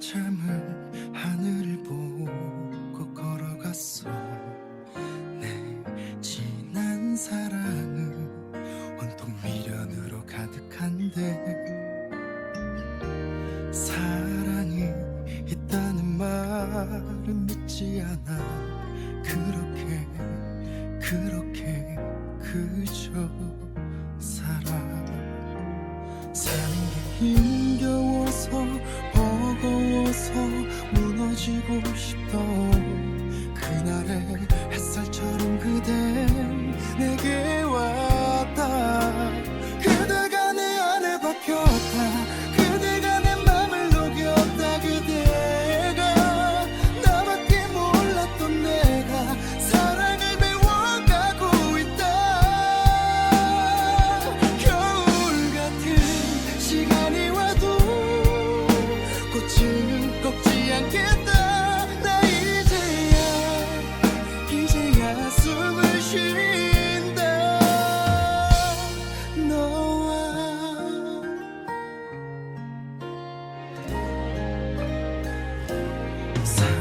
한참을 하늘을 보고 걸어갔어 내 지난 사랑은 온통 미련으로 가득한데 사랑이 있다는 말은 믿지 않아 그렇게 그렇게 그저 사랑 사는 게 힘. 무너지고 Side.